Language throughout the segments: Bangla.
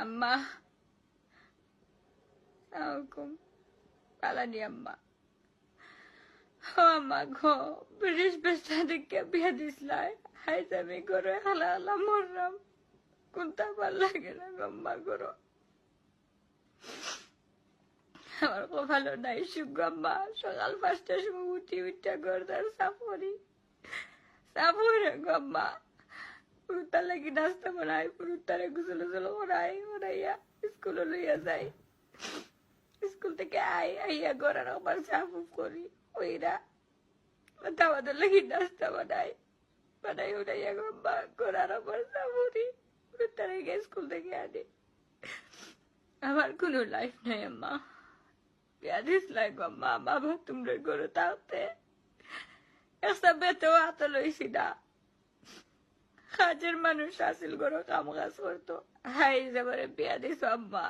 আম্মা সালামালাইকুম পালানি আম্মা আম্মা গো ব্রিটিশ বেস্টাদিকে বিয়া দিসলাই হাই আমি ভালো লাগে নাই সুগম্মা সকাল পাঁচটার সময় উঠি উঠা গরদার সাফরি সাফরে গম্মা পুরুতার লাগি নাস্তা বানাই পুরুতারে গুসল গুসল করাই করাইয়া স্কুলে লইয়া যাই স্কুল থেকে আই আইয়া গড়ার আবার সাফ করি ওইরা আমাদের লাগি নাস্তা বানাই বানাই উঠাইয়া গড়ার আবার সাফরি পুরুতারে গিয়ে স্কুল থেকে আনে আমার কোনো লাইফ নাই আম্মা বিয়াদিস লাগ আম্মা বাবা তোমরা গরু তাতে একটা বেতেও হাতে লইছি না কাজের মানুষ আসিল গরু কাম কাজ করতো। হাই যাবারে বিয়া দিস আম্মা।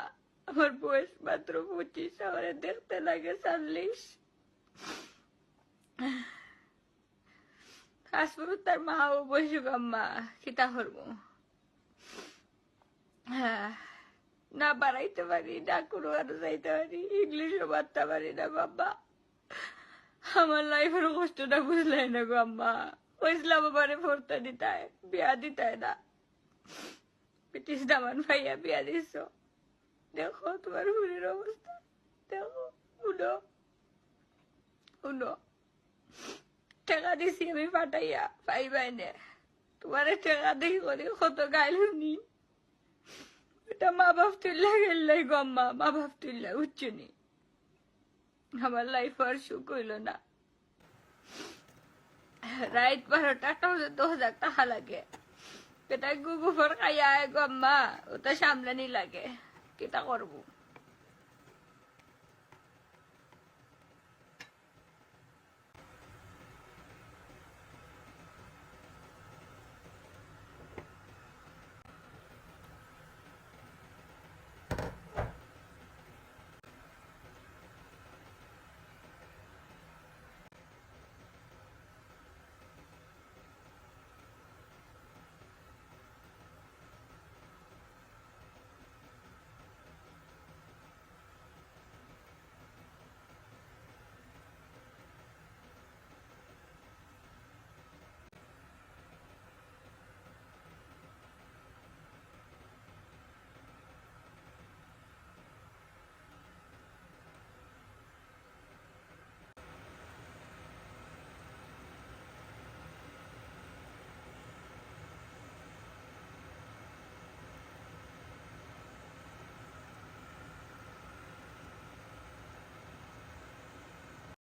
আমার বয়স মাত্র পঁচিশ, আমারে দেখতে লাগে চল্লিশ। আসব তার মাও বসুক আম্মা, কিতা করব? হ্যাঁ না বাড়াইতে পারি, না কোনো আরও যাইতে পারি, ইংলিশও বাড়তে পারি না বাবা। আমার লাইফের কষ্টটা বুঝলাই না গো আম্মা। দিছ। দেখো উনো উনো দিছি আমি পাঠাইয়া পাইবাই নে তোমারে টাকা দেখি করে কত গাইল শুনি এটা মা বাপ তুললে গেললাই গম্মা মা বাপ তুললে উচ্চনি। আমার লাইফ আর সুখ হইল না। একটা পর্যন্ত দশ হাজার টাকা লাগে। এটা গুগুফর খাইয়া গম্মা ওটা সামলানি লাগে। কেটা করব?